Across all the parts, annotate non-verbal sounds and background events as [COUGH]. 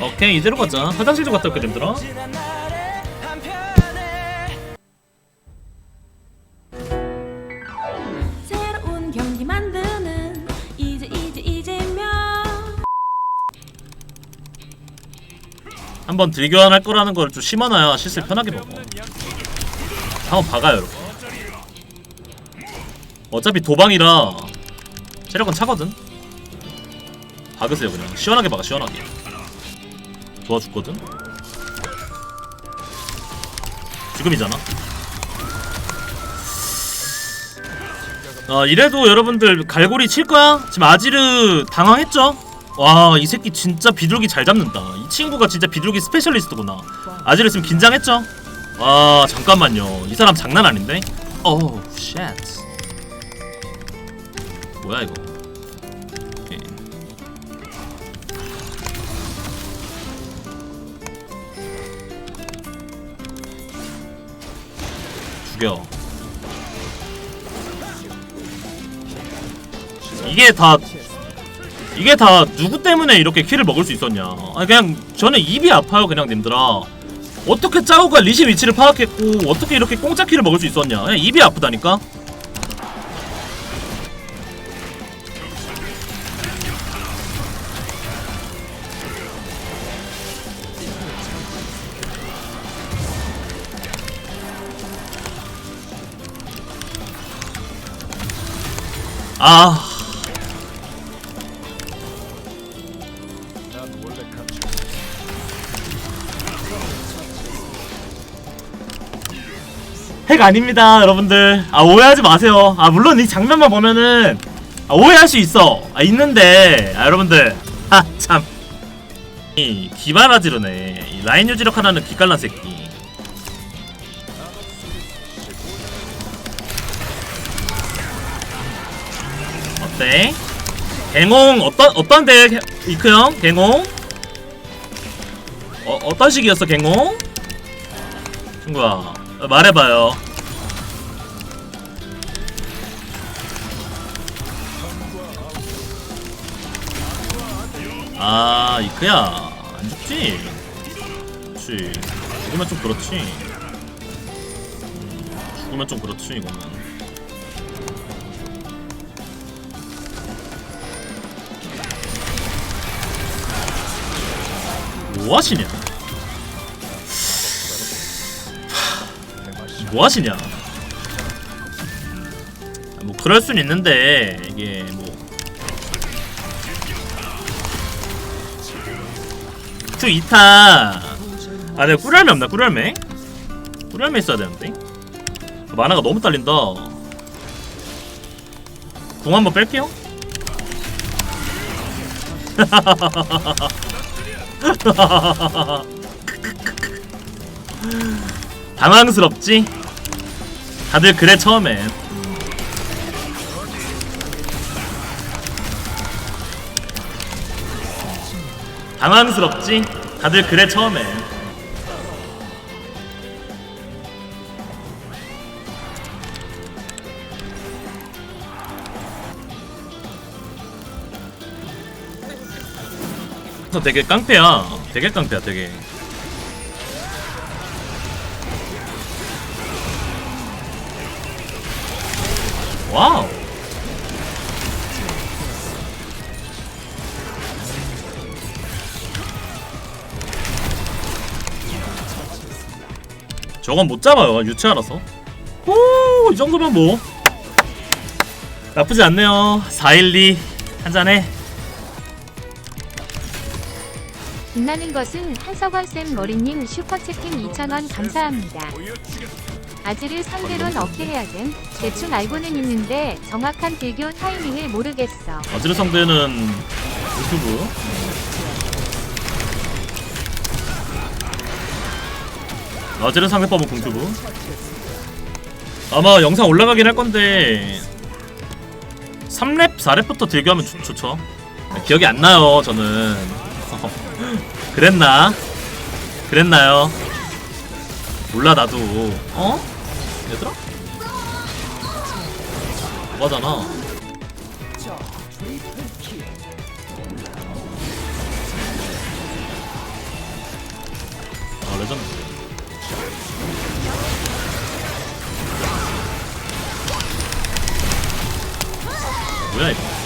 오케이 이대로 가자. 화장실 좀 갔다 올게 님들아 새로운 경기 만드는 이제 이제 이제면. 한번 딜교환 할 거라는 걸 좀 심어놔야 실수 편하게 먹어. 한번 박아요 여러분. 어차피 도방이라 체력은 차거든. 박으세요 그냥. 시원하게 박아 시원하게 도와줬거든 지금이잖아 어, 이래도 여러분들 갈고리 칠 거야? 지금 아지르 당황했죠? 와, 이 새끼 진짜 비둘기 잘 잡는다. 이 친구가 진짜 비둘기 스페셜리스트구나. 아지르 지금 긴장했죠? 와, 잠깐만요. 이 사람 장난 아닌데? 어우, 쉣. 뭐야 이거? 죽여. 이게 다 이게 다 누구 때문에 이렇게 키를 먹을 수 있었냐? 아 그냥 저는 입이 아파요 그냥 님들아. 어떻게 짜오가 리시 위치를 파악했고 어떻게 이렇게 공짜 키를 먹을 수 있었냐? 그냥 입이 아프다니까. 아. 핵 아닙니다, 여러분들. 아 오해하지 마세요. 아 물론 이 장면만 보면은 아, 오해할 수 있어. 아 있는데 아 여러분들 아 참. 이 기바라지르네. 이 라인 유지력 하나는 기깔난 새끼. 어때? 갱홍 어떤 어떤데 이크 형 갱홍? 어 어떤 식이었어 갱홍? 친구야 어, 말해봐요. 아 이크야 안 죽지? 그렇지 죽으면 좀 그렇지. 음, 죽으면 좀 그렇지 이거는. 뭐하시냐? 뭐하시냐? 아, 뭐 그럴 순 있는데 이게 뭐큐 2타 아 내가 꿀열매 없나 꿀열매? 꿀열매 있어야 되는데 만화가 너무 딸린다 궁 한번 뺄게요 [LAUGHS] [LAUGHS] 당황스럽지? 다들 그래 처음엔 당황스럽지? 다들 그래 처음엔 저 되게 깡패야. 되게 깡패야 되게. 와우. 저건 못 잡아요 유치하라서. 오 이 정도면 뭐. 나쁘지 않네요. 412 한잔해 빛나는 것은 한석원쌤 머리님 슈퍼채팅 2,000원 감사합니다. 아지를 상대로는 어떻게 해야 됨? 대충 알고는 있는데 정확한 딜교 타이밍을 모르겠어. 어지르 상대는 유튜브 어지르 상대법은 공튜브 아마 영상 올라가긴 할 건데 3랩 4랩부터 딜교하면 좋, 좋죠 기억이 안 나요 저는 그랬나? 그랬나요? 몰라 나도. 어? 얘들아? 뭐하잖아. 레전드. 뭐야 이거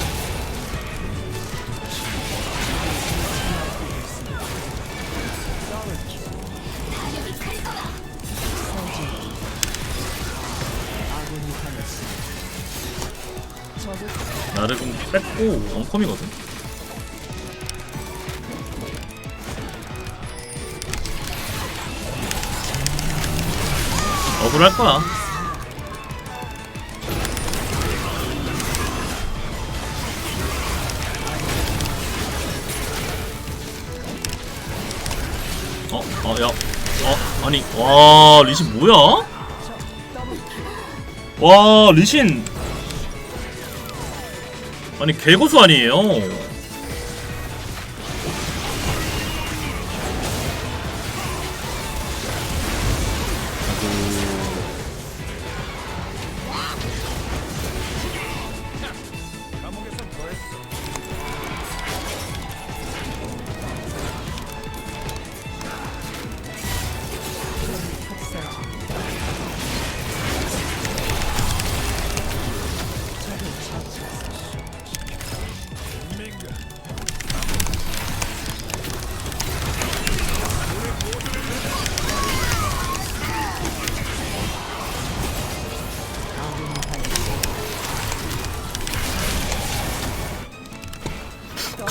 나르금 뺐고 원컴이거든 억울할 거야 어, 어, 야, 어, 아니, 와, 리신 뭐야? 와, 리신. 아니, 개고수 아니에요?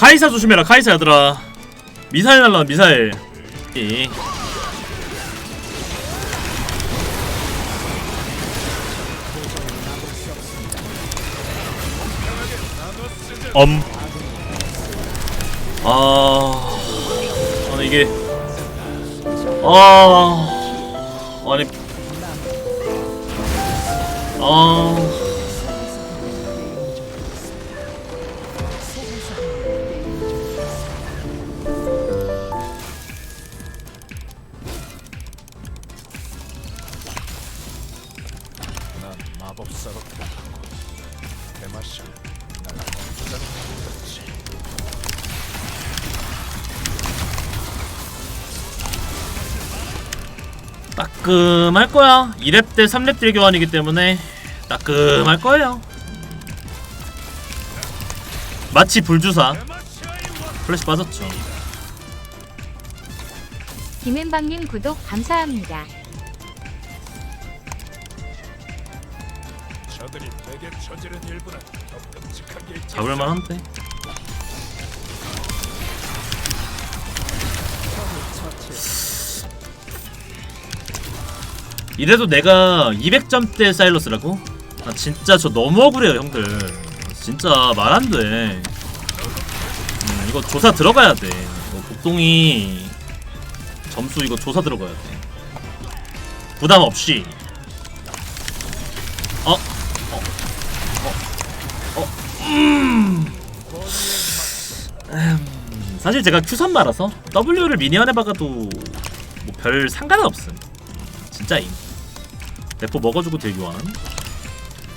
카이사 조심해라, 카이사 얘들아. 미사일 날라, 미사일. 이. 엄. 아. 아니 이게. 아. 아니. 아. 따끔할 거야. 2렙 대 3렙 딜 교환이기 때문에 따끔할 거예요. 마치 불주사. 플래시 빠졌죠. 김앤방님 구독 감사합니다. 잡을만한데. 이래도 내가 200점대 사일러스라고? 아 진짜 저 너무 억울해요 형들 진짜 말 안돼 음, 이거 조사 들어가야 돼 이거 복동이 점수 이거 조사 들어가야 돼 부담 없이 어? 어? 어? 어? 음. 음, 사실 제가 Q3 말아서 W를 미니언에 박아도 뭐 별 상관은 없음 진짜임 대포 먹어주고 딜 교환.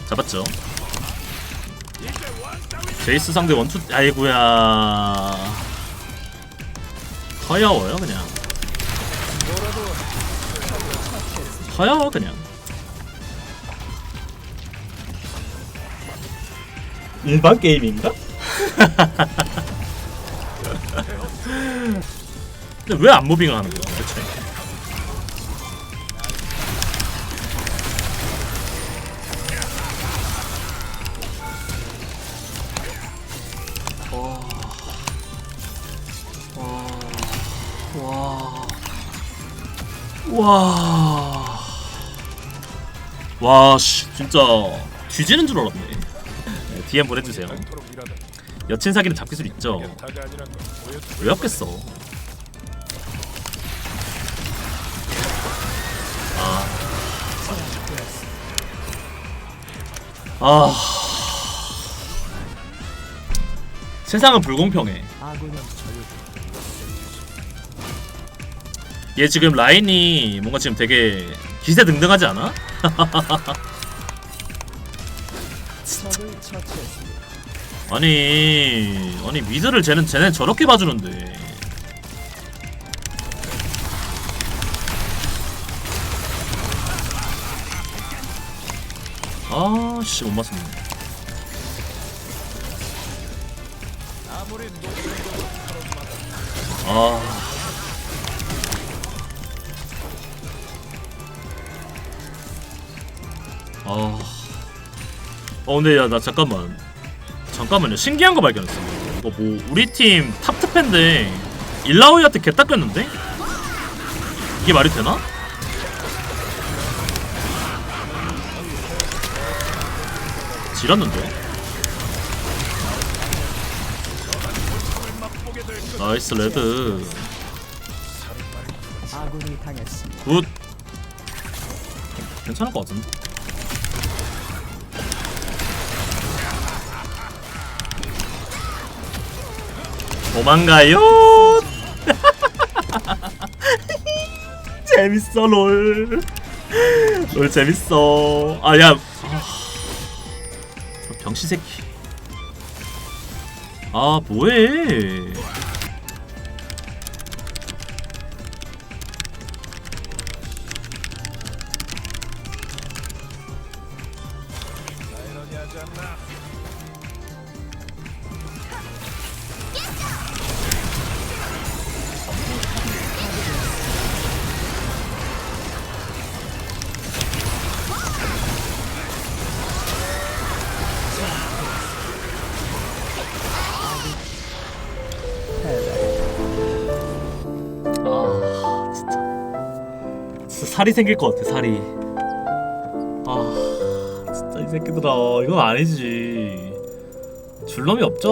잡았죠? 제이스 상대 원투 아이고야. 허여워요 그냥. 허여워 그냥. 일반 게임인가? [LAUGHS] 근데 왜 안 무빙을 하는 거야 대체 와, 씨, 진짜 뒤지는 줄 알았네. 네, DM 보내주세요. 여친 사기는 잡기술 있죠. 왜 없겠어? 아. 아. 세상은 불공평해. 얘 지금 라인이 뭔가 지금 되게 기세 등등하지 않아? [LAUGHS] 아니 아니 미드를 쟤는 쟤는 저렇게 봐주는데. 아씨 못 맞았네. 아. 아 아. 어 근데 야 나 잠깐만 잠깐만요 신기한 거 발견했어 이거 뭐 우리 팀 탑트팬데 일라오이한테 개 닦였는데? 이게 말이 되나? 지렸는데? 나이스 레드. 굿 괜찮을 것 같은데? 도망가요 [LAUGHS] 재밌어 롤. 롤 재밌어. 아 야. 아, 저 병신 새끼. 아 뭐해? 살이 생길 것 같아 살이. 아 진짜 이 새끼들아. 이건 아니지. 줄 놈이 없죠